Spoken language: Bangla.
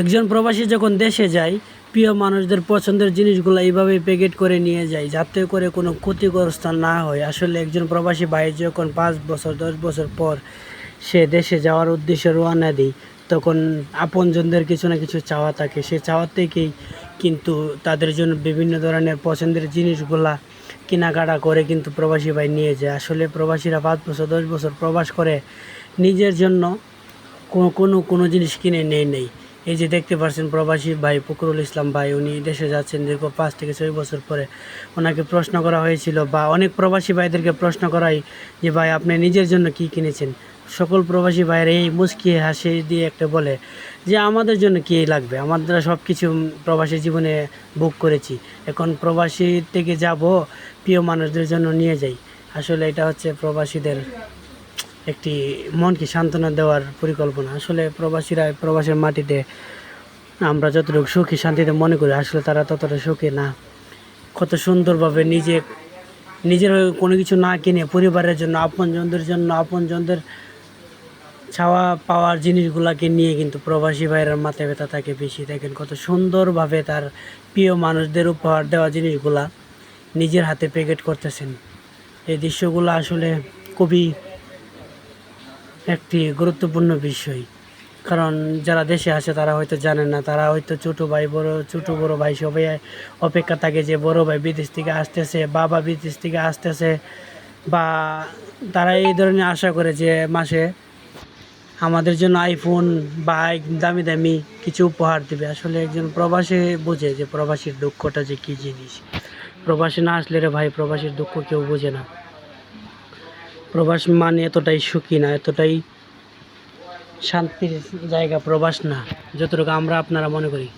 একজন প্রবাসী যখন দেশে যায়, প্রিয় মানুষদের পছন্দের জিনিসগুলো এইভাবে প্যাকেট করে নিয়ে যায়, যাতে করে কোনো ক্ষতিগ্রস্ত না হয়। আসলে একজন প্রবাসী ভাই যখন পাঁচ বছর, দশ বছর পর সে দেশে যাওয়ার উদ্দেশ্যে রওনা দিই তখন আপনজনদের কিছু না কিছু চাওয়া থাকে। সে চাওয়া থেকেই কিন্তু তাদের জন্য বিভিন্ন ধরনের পছন্দের জিনিসগুলা কেনাকাটা করে কিন্তু প্রবাসী ভাই নিয়ে যায়। আসলে প্রবাসীরা পাঁচ বছর, দশ বছর প্রবাস করে, নিজের জন্য কোনো কোনো জিনিস কিনে নেই নেই। এই যে দেখতে পাচ্ছেন প্রবাসী ভাই ফকরুল ইসলাম ভাই, উনি দেশে যাচ্ছেন দীর্ঘ পাঁচ থেকে ছয় বছর পরে। ওনাকে প্রশ্ন করা হয়েছিল বা অনেক প্রবাসী ভাইদেরকে প্রশ্ন করাই যে, ভাই, আপনি নিজের জন্য কি কিনেছেন? সকল প্রবাসী ভাইয়ের এই মুচকি হাসি দিয়ে একটা বলে যে, আমাদের জন্য কী লাগবে? আমাদের সব কিছু প্রবাসী জীবনে বুক করেছি। এখন প্রবাসী থেকে যাব, প্রিয় মানুষদের জন্য নিয়ে যাই। আসলে এটা হচ্ছে প্রবাসীদের একটি মনকে সান্ত্বনা দেওয়ার পরিকল্পনা। আসলে প্রবাসীরা প্রবাসের মাটিতে আমরা যতটুকু সুখী, শান্তিতে মনে করি, আসলে তারা ততটা সুখী না। কত সুন্দরভাবে নিজে, নিজের কোনো কিছু না কিনে পরিবারের জন্য, আপনজনদের জন্য, আপনজনদের চাওয়া পাওয়ার জিনিসগুলোকে নিয়ে কিন্তু প্রবাসী ভাইয়ের মাথায় ব্যথা থাকে বেশি। দেখেন কত সুন্দরভাবে তার প্রিয় মানুষদের উপহার দেওয়া জিনিসগুলা নিজের হাতে প্যাকেট করতেছেন। এই দৃশ্যগুলো আসলে খুবই একটি গুরুত্বপূর্ণ বিষয়। কারণ যারা দেশে আসে, তারা হয়তো জানে না। তারা হয়তো ছোটো ভাই, বড়, ছোটো বড় ভাই সবাই অপেক্ষা থাকে যে বড় ভাই বিদেশ থেকে আসতেছে, বাবা বিদেশ থেকে আসতেছে, বা তারা এই ধরনের আশা করে যে মাসে আমাদের জন্য আইফোন বাইক দামি দামি কিছু উপহার দেবে। আসলে একজন প্রবাসী বোঝে যে প্রবাসীর দুঃখটা যে কী জিনিস। প্রবাসী না আসলে রে ভাই, প্রবাসীর দুঃখ কেউ বোঝে না। প্রবাস মানে এতটাই সুখী না, এতটাই শান্তির জায়গা প্রবাস না, যতটুকু আমরা আপনারা মনে করি।